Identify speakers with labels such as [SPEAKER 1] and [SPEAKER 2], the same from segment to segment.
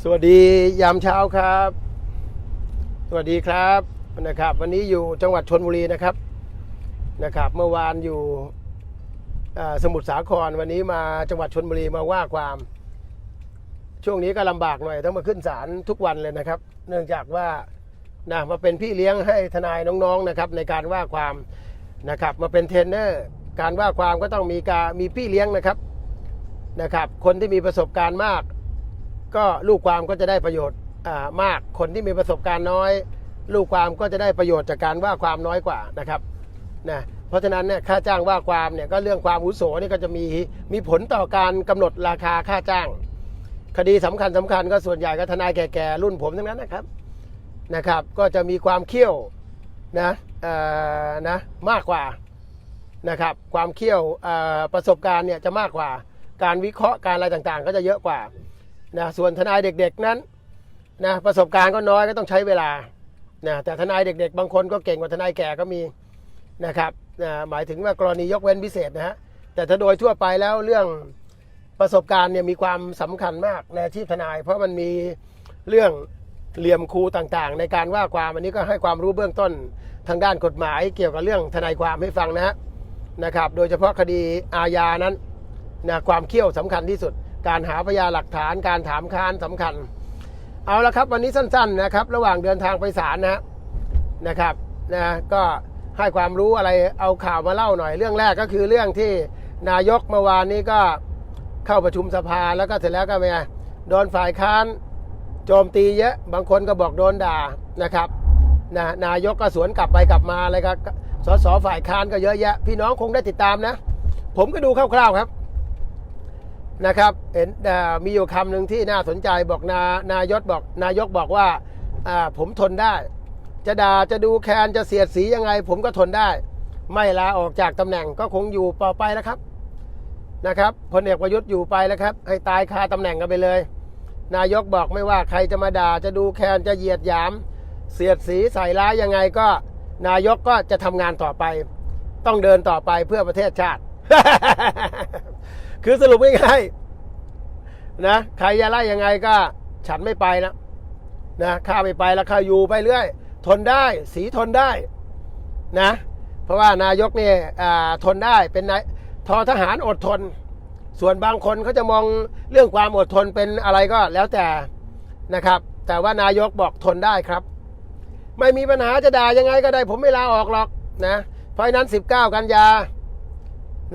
[SPEAKER 1] สวัสดียามเช้าครับ สวัสดีครับนะครับ วันนี้อยู่จังหวัดชนบุรีนะครับนะครับ เมื่อวานอยู่สมุทรสาครวันนี้มาจังหวัดชนบุรีมาว่าความ ช่วงนี้ก็ลำบากหน่อยต้องมาขึ้นศาลทุกวันเลยนะครับ เนื่องจากว่านะมาเป็นพี่เลี้ยงให้ทนายน้องๆนะครับ ในการว่าความนะครับ มาเป็นเทรนเนอร์การว่าความก็ต้องมีการมีพี่เลี้ยงนะครับนะครับ คนที่มีประสบการณ์มาก ก็ลูกความก็จะได้ประโยชน์มากคนที่มีประสบการณ์น้อย ลูกความก็จะได้ประโยชน์จากการว่าความน้อยกว่านะครับนะเพราะฉะนั้นเนี่ยค่าจ้างว่าความเนี่ยก็เรื่องความอุโสนี่ก็จะมีมีผลต่อการกำหนดราคาค่าจ้าง คดีสำคัญสำคัญก็ส่วนใหญ่ก็ทนายแก่ๆรุ่นผมทั้งนั้นนะครับนะครับ ก็จะมีความเขี้ยวนะเอ่อนะมากกว่านะครับความเขี้ยวประสบการณ์เนี่ยจะมากกว่าการวิเคราะห์การอะไรต่างๆ ก็จะเยอะกว่า นะส่วนทนายเด็กๆนั้นนะประสบการณ์ก็น้อยก็ต้องใช้เวลานะแต่ทนายเด็ก ๆ บางคนก็เก่งกว่าทนายแก่ก็มีนะครับนะหมายถึงว่ากรณียกเว้นพิเศษนะฮะแต่ถ้าโดยทั่วไปแล้วเรื่องประสบการณ์เนี่ยมีความสำคัญมากในอาชีพทนาย เพราะมันมีเรื่องเหลี่ยมครูต่างๆ ในการว่าความอันนี้ก็ให้ความรู้เบื้องต้นทางด้านกฎหมาย เกี่ยวกับเรื่องทนายความให้ฟังนะฮะนะครับ โดยเฉพาะคดีอาญานั้นนะความเขี้ยวสำคัญที่สุด การหาพยานหลักฐานการถามค้านสำคัญ เอาละครับวันนี้สั้น ๆนะครับ ระหว่างเดินทางไปศาลนะฮะนะครับนะก็ให้ความรู้อะไรเอาข่าวมาเล่าหน่อย เรื่องแรกก็คือเรื่องที่นายกเมื่อวานนี้ก็เข้าประชุมสภาแล้วก็เสร็จแล้วก็ไงโดนฝ่ายค้านโจมตีเยอะบางคนก็บอกโดนด่านะครับนะนายกก็สวนกลับไปกลับมาอะไรก็สสฝ่ายค้านก็เยอะแยะ พี่น้องคงได้ติดตามนะ ผมก็ดูคร่าวๆครับ นะครับเห็นมีอยู่คำหนึ่งที่น่าสนใจบอกนานายศบอกนายกบอกว่าผมทนได้ จะด่าจะดูแคลนจะเสียดสียังไง ผมก็ทนได้ ไม่ลาออกจากตำแหน่งก็คงอยู่ต่อไปแล้วครับนะครับพลเอกประยุทธ์อยู่ไปแล้วครับ ให้ตายคาตำแหน่งกันไปเลย นายกบอกไม่ว่าใครจะมาด่าจะดูแคลนจะเหยียดหยาม เสียดสีใส่ร้ายยังไงก็นายกก็จะทำงานต่อไป ต้องเดินต่อไปเพื่อประเทศชาติ คือสรุปง่ายๆนะใครจะไล่ยังไงก็ฉันไม่ไปแล้วนะข้าไม่ไปแล้วข้าอยู่ไปเรื่อย ทนได้ สีทนได้นะ เพราะว่านายกเนี่ยทนได้เป็นนายทอทหารอดทน ส่วนบางคนเขาจะมองเรื่องความอดทนเป็นอะไรก็แล้วแต่นะครับ แต่ว่านายกบอกทนได้ครับ ไม่มีปัญหาจะด่ายังไงก็ได้ ผมไม่ลาออกหรอกนะเพราะนั้น 19 กันยา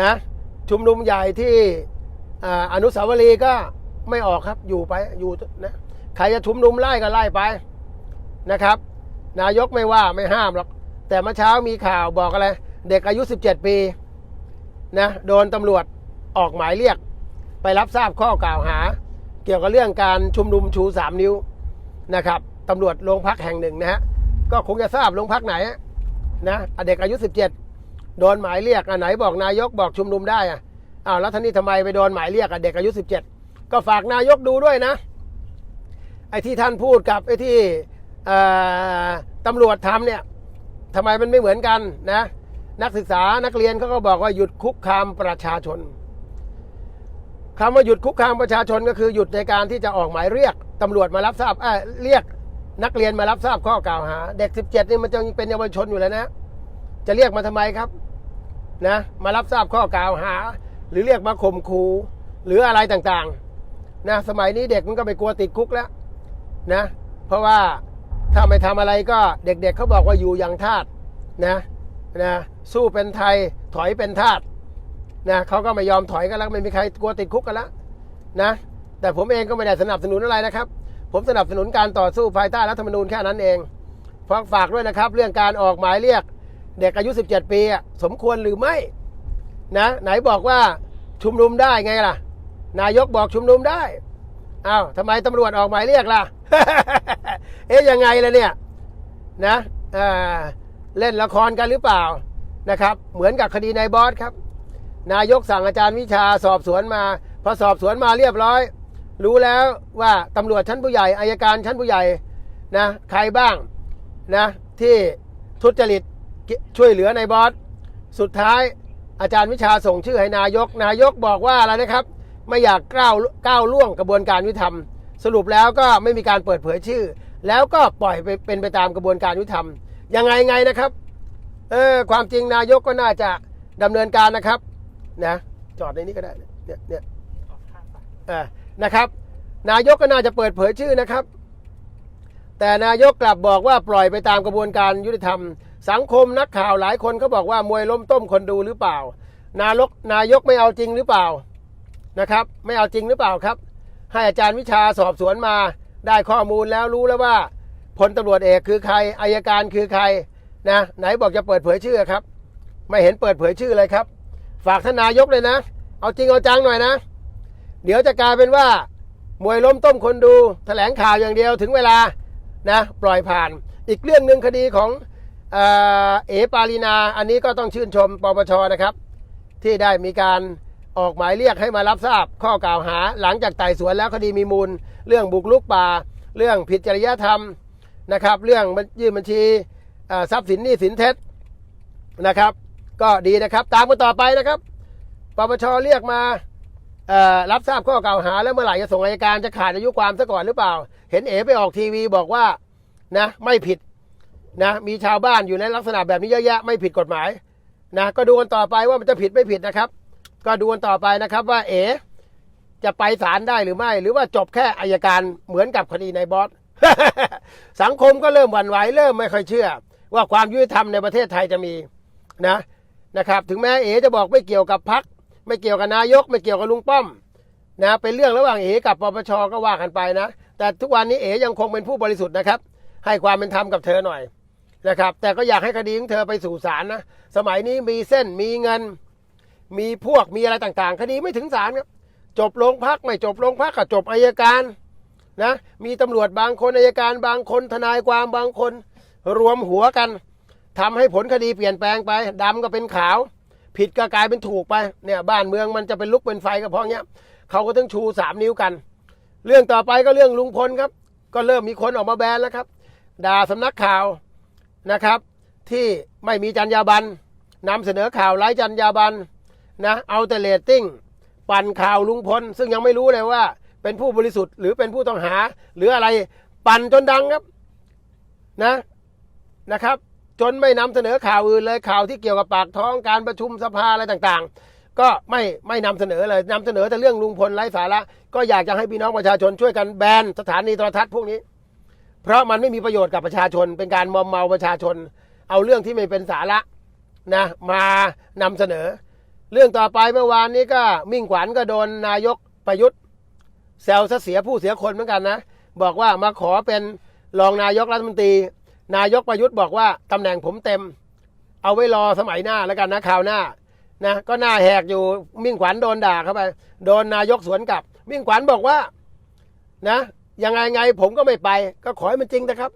[SPEAKER 1] นะ ชุมนุมใหญ่ที่อนุสาวรีย์ก็ไม่ออกครับอยู่ไปอยู่นะใครจะชุมนุมไล่ก็ไล่ไปนะครับ นายกไม่ว่าไม่ห้ามหรอกแต่เมื่อเช้ามีข่าวบอกอะไร เด็กอายุ 17 ปีนะโดนตำรวจออกหมายเรียก ไปรับทราบข้อกล่าวหา เกี่ยวกับเรื่องการชุมนุมชู 3 นิ้วนะครับตำรวจโรงพักแห่งหนึ่งนะฮะก็คงจะทราบโรงพักไหนนะอะเด็กอายุ 17 โดนหมายเรียกอันไหนบอกนายกบอกชุมนุมได้อะอ้าวแล้วท่านนี่ทำไมไปโดนหมายเรียกอะเด็กอายุ 17 ก็ฝากนายกดูด้วยนะไอ้ที่ท่านพูดกับไอ้ที่ตำรวจทำเนี่ยทำไมมันไม่เหมือนกันนะ นักศึกษานักเรียนเขาก็บอกว่าหยุดคุกคามประชาชนคำว่าหยุดคุกคามประชาชนก็คือหยุดในการที่จะออกหมายเรียกตำรวจมารับทราบเเรียกนักเรียนมารับทราบข้อกล่าวหา เด็ก 17 นี่มันจะเป็นเยาวชนอยู่แล้วนะ จะเรียกมาทำไมครับ นะมารับทราบข้อกล่าวหา หรือเรียกมาข่มขู่หรืออะไรต่างๆนะสมัยนี้เด็กมันก็ไม่กลัวติดคุกแล้วนะเพราะว่าถ้าไม่ทำอะไรก็เด็กๆเเขาบอกว่าอยู่อย่างทาสนะนะสู้เป็นไทยถอยเป็นทาสนะเขาก็ไม่ยอมถอยกันแล้วไม่มีใครกลัวติดคุกกันแล้วนะแต่ผมเองก็ไม่ได้สนับสนุนอะไรนะครับ ผมสนับสนุนการต่อสู้ภายใต้รัฐธรรมนูญแค่นั้นเองฝากฝากด้วยนะครับ เรื่องการออกหมายเรียก เด็กอายุ 17 ปีสมควรหรือไม่นะไหนบอกว่าชุมนุมได้ไงล่ะ นายกบอกชุมนุมได้อ้าวทำไมตำรวจออกหมายเรียกล่ะ เอ๊ะยังไงล่ะเนี่ยนะเล่นละครกันหรือเปล่านะครับ เหมือนกับคดีนายบอสครับ นายกสั่งอาจารย์วิชาสอบสวนมาพอสอบสวนมาเรียบร้อย รู้แล้วว่าตำรวจชั้นผู้ใหญ่อายการชั้นผู้ใหญ่นะใครบ้างนะที่ทุจริต ช่วยเหลือในายบอสสุดท้ายอาจารย์วิชาส่งชื่อให้นายก นายกบอกว่าอะไรนะครับ ไม่อยากก้าวก้าวล่วงกระบวนการยุติธรรม สรุปแล้วก็ไม่มีการเปิดเผยชื่อ แล้วก็ปล่อยไปเป็นไปตามกระบวนการยุติธรรมยังไงไงนะครับเออความจริงนายกก็น่าจะดำเนินการนะครับนะจอดในนี้ก็ได้เนี่ยเนี่ยเออนะครับ นายกก็น่าจะเปิดเผยชื่อนะครับ แต่นายกกลับบอกว่าปล่อยไปตามกระบวนการยุติธรรม สังคมนักข่าวหลายคนเขาบอกว่ามวยล้มต้มคนดูหรือเปล่า นายกนายกไม่เอาจริงหรือเปล่านะครับ ไม่เอาจริงหรือเปล่าครับ ให้อาจารย์วิชาสอบสวนมาได้ข้อมูลแล้วรู้แล้วว่าพลตำรวจเอกคือใครอายการคือใครนะไหนบอกจะเปิดเผยชื่อครับ ไม่เห็นเปิดเผยชื่อเลยครับ ฝากท่านนายกเลยนะ เอาจริงเอาจังหน่อยนะ เดี๋ยวจะกลายเป็นว่ามวยล้มต้มคนดูแถลงข่าวอย่างเดียวถึงเวลานะปล่อยผ่าน อีกเรื่องหนึ่งคดีของ เออเอปาลีนาอันนี้ก็ต้องชื่นชมปปชนะครับ ที่ได้มีการออกหมายเรียกให้มารับทราบข้อกล่าวหาหลังจากไต่สวนแล้วคดีมีมูล เรื่องบุกลุกป่า เรื่องผิดจริยธรรมนะครับ เรื่องยื่นบัญชีทรัพย์สินหนี้สินเท็จนะครับ ก็ดีนะครับตามกันต่อไปนะครับปปชเรียกมารับทราบข้อกล่าวหา แล้วเมื่อไหร่จะส่งอัยการจะขาดอายุความซะก่อนหรือเปล่า เห็นเอ๋ไปออกทีวีบอกว่านะไม่ผิด นะมีชาวบ้านอยู่ในลักษณะแบบนี้เยอะแยะไม่ผิดกฎหมายนะก็ดูกันต่อไปว่ามันจะผิดไม่ผิดนะครับ ก็ดูกันต่อไปนะครับว่าเอ๋จะไปศาลได้หรือไม่ หรือว่าจบแค่อายการเหมือนกับคดีในบอสสังคมก็เริ่มหวั่นไหวเริ่มไม่ค่อยเชื่อ ว่าความยุติธรรมในประเทศไทยจะมีนะนะครับ ถึงแม้เอ๋จะบอกไม่เกี่ยวกับพักไม่เกี่ยวกับนายก ไม่เกี่ยวกับลุงป้อมนะเป็นเรื่องระหว่างเอ๋กับปปชก็ว่ากันไปนะ แต่ทุกวันนี้เอ๋ยังคงเป็นผู้บริสุทธิ์นะครับ ให้ความเป็นธรรมกับเธอหน่อย นะครับ แต่ก็อยากให้คดีของเธอไปสู่ศาลนะ สมัยนี้มีเส้นมีเงิน มีพวกมีอะไรต่างๆ คดีไม่ถึงศาลครับ จบโรงพักไม่จบโรงพักก็จบอายการนะ มีตำรวจบางคนอายการบางคนทนายความบางคน รวมหัวกันทำให้ผลคดีเปลี่ยนแปลงไปดำก็เป็นขาว ผิดก็กลายเป็นถูกไปเนี่ยบ้านเมืองมันจะเป็นลุกเป็นไฟก็เพราะเงี้ยเขาก็ต้องชูสามนิ้วกัน เรื่องต่อไปก็เรื่องลุงพลครับ ก็เริ่มมีคนออกมาแบนแล้วครับ ด่าสำนักข่าว นะครับ ที่ไม่มีจรรยาบรรณนำเสนอข่าวไร้จรรยาบรรณนะเอาแต่เรตติ้งปั่นข่าวลุงพล ซึ่งยังไม่รู้เลยว่า เป็นผู้บริสุทธิ์หรือเป็นผู้ต้องหา หรืออะไรปั่นจนดังครับนะนะครับ จนไม่นำเสนอข่าวอื่นเลยข่าวที่เกี่ยวกับปากท้องการประชุมสภาอะไรต่างๆ ก็ไม่ไม่นำเสนอเลยนำเสนอแต่เรื่องลุงพลไร้สาระก็อยากจะให้พี่น้องประชาชนช่วยกันแบนสถานีโทรทัศน์พวกนี้ เพราะมันไม่มีประโยชน์กับประชาชน เป็นการมอมเมาประชาชน เอาเรื่องที่ไม่เป็นสาระนะมานำเสนอ เรื่องต่อไปเมื่อวานนี้ก็มิ่งขวัญก็โดนนายกประยุทธ์แซวเสียผู้เสียคนเหมือนกันนะบอกว่ามาขอเป็นรองนายกรัฐมนตรี นายกประยุทธ์บอกว่าตำแหน่งผมเต็ม เอาไว้รอสมัยหน้าแล้วกันนะคราวหน้านะก็หน้าแหกอยู่มิ่งขวัญโดนด่าเข้าไป โดนนายกสวนกลับ มิ่งขวัญบอกว่านะ ยังไงไงผมก็ไม่ไป ก็ขอให้มันจริงนะครับ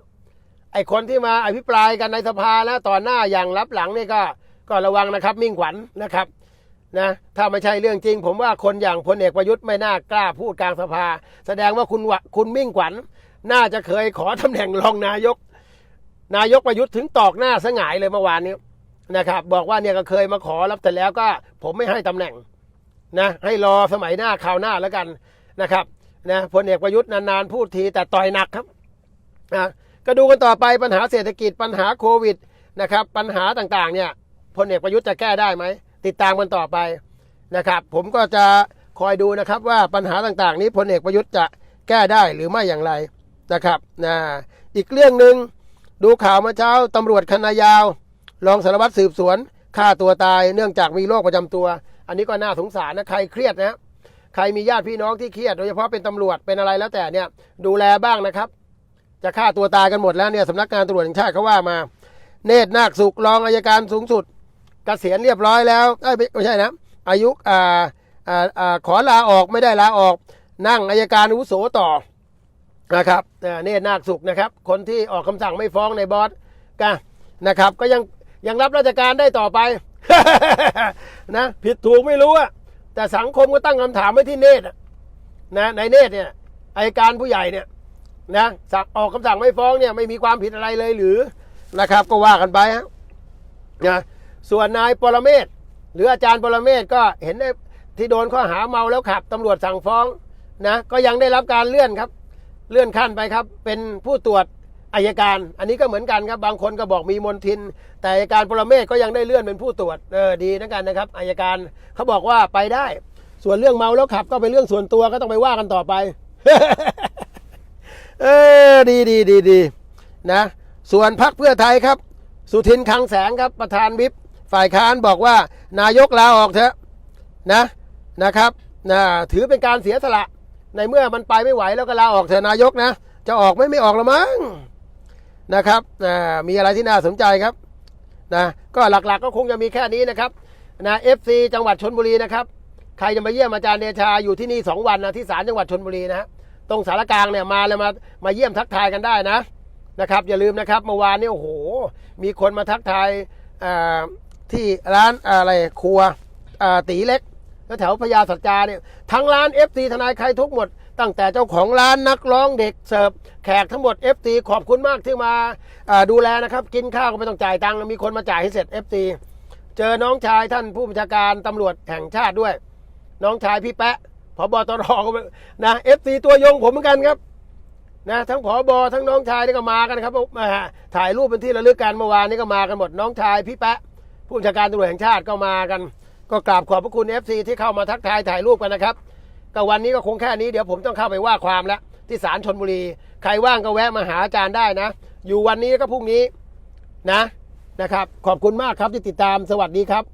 [SPEAKER 1] ไอคนที่มาอภิปรายกันในสภาแล้วต่อหน้าอย่างรับหลังนี่ก็ก็ระวังนะครับ มิ่งขวัญนะครับนะถ้าไม่ใช่เรื่องจริง ผมว่าคนอย่างพลเอกประยุทธ์ไม่น่ากล้าพูดกลางสภา แสดงว่าคุณวะคุณมิ่งขวัญน่าจะเคยขอตำแหน่งรองนายก นายกประยุทธ์ถึงตอกหน้าสงายเลยเมื่อวานนี้นะครับ บอกว่าเนี่ยก็เคยมาขอรับแต่แล้วก็ผมไม่ให้ตำแหน่งนะให้รอสมัยหน้าคราวหน้าแล้วกันนะครับ นะพลเอกประยุทธ์นานๆพูดทีแต่ต่อยหนักครับนะก็ดูกันต่อไปปัญหาเศรษฐกิจปัญหาโควิดนะครับ ปัญหาต่างๆเนี่ยพลเอกประยุทธ์จะแก้ได้ไหมติดตามกันต่อไปนะครับ ผมก็จะคอยดูนะครับว่าปัญหาต่างๆ นี้พลเอกประยุทธ์จะแก้ได้หรือไม่อย่างไรนะครับนะอีกเรื่องหนึ่งดูข่าวเมื่อเช้าตำรวจคณะยาว รองสารวัตรสืบสวนฆ่าตัวตายเนื่องจากมีโรคประจำตัว อันนี้ก็น่าสงสารนะใครเครียดนะ ครมีญาติพี่น้องที่เครียดโดยเฉพาะเป็นตำรวจเป็นอะไรแล้วแต่เนี่ยดูแลบ้างนะครับ จะฆ่าตัวตายกันหมดแล้วเนี่ยสำนักงานตำรวจแห่งชาติเขาว่ามา เนตรนาคสุขรองอายการสูงสุดเกษียณเรียบร้อยแล้วเอ้ยไม่ใช่นะอายุอ่าอ่าอ่าขอลาออกไม่ได้ลาออก นั่งอายการอาวุโสต่อนะครับเนตรนาคสุขนะครับ คนที่ออกคำสั่งไม่ฟ้องในบอสก็นะครับ ก็ยังยังรับราชการได้ต่อไปนะผิดถูกไม่รู้อะ แต่สังคมก็ตั้งคำถามไว้ที่เนตรนะในเนตรเนี่ยอายการผู้ใหญ่เนี่ยนะสั่งออกคำสั่งไม่ฟ้องเนี่ยไม่มีความผิดอะไรเลยหรือนะครับ ก็ว่ากันไปฮะนะส่วนนายปรเมศหรืออาจารย์ปรเมศก็เห็นได้ที่โดนข้อหาเมาแล้วขับตำรวจสั่งฟ้องนะก็ยังได้รับการเลื่อนครับ เลื่อนขั้นไปครับ เป็นผู้ตรวจ อายการ อันนี้ก็เหมือนกันครับ บางคนก็บอกมีมนทิน แต่อายการปรเมศก็ยังได้เลื่อนเป็นผู้ตรวจ เออ ดีนะกันนะครับ อายการเขาบอกว่าไปได้ ส่วนเรื่องเมาแล้วขับก็เป็นเรื่องส่วนตัวก็ต้องไปว่ากันต่อไป เออ ดีดีดีดีนะ ส่วนพักเพื่อไทยครับ สุทินคังแสงครับ ประธานวิปฝ่ายค้านบอกว่า นายกลาออกเถอะนะ นะครับนะถือเป็นการเสียสละ ในเมื่อมันไปไม่ไหวแล้วก็ลาออกเถอะนายกนะ จะออกไม่ไม่ออกละมั้ง นะครับนะมีอะไรที่น่าสนใจครับนะก็หลักๆก็คงจะมีแค่นี้นะครับนะเอฟซีจังหวัดชนบุรีนะครับ ใครจะมาเยี่ยมอาจารย์เดชาอยู่ที่นี่สองวันนะที่ศาลจังหวัดชนบุรีนะตรงสารกลางเนี่ยมาเลยมามาเยี่ยมทักทายกันได้นะนะครับ อย่าลืมนะครับเมื่อวานนี้โอ้โห มีคนมาทักทายอ่าที่ร้านอะไรครัวอ่าตีเล็กแถวพญาสัจจาเนี่ยทั้งร้าน FC ทนายใครทุกหมด ตั้งแต่เจ้าของร้านนักร้องเด็กเสิร์ฟแขกทั้งหมด FC ขอบคุณมากที่มาดูแลนะครับ กินข้าวก็ไม่ต้องจ่ายตังค์มีคนมาจ่ายให้เสร็จ FC เจอน้องชายท่านผู้บัญชาการตำรวจแห่งชาติด้วย น้องชายพี่แปะพบตรก็นะเอฟซีตัวยงผมเหมือนกันครับนะทั้งผอบอทั้งน้องชายนี่ก็มากันครับมาถ่ายรูปเป็นที่ระลึกกันเมื่อวานนี้ก็มากันหมดน้องชายพี่แปะผู้บัญชาการตำรวจแห่งชาติก็มากัน ก็กราบขอบพระคุณเอฟซีที่เข้ามาทักทายถ่ายรูปกันนะครับ ก็วันนี้ก็คงแค่นี้เดี๋ยวผมต้องเข้าไปว่าความแล้วที่ศาลชนบุรี ใครว่างก็แวะมาหาอาจารย์ได้นะ อยู่วันนี้ก็พรุ่งนี้นะนะครับ ขอบคุณมากครับที่ติดตามสวัสดีครับ